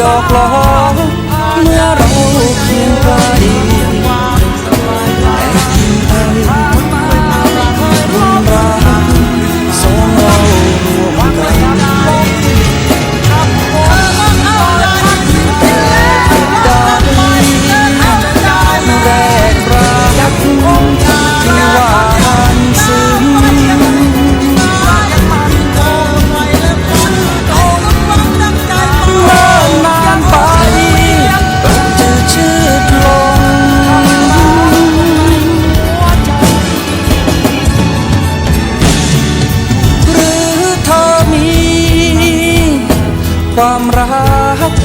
ยอกล้อ ความรัก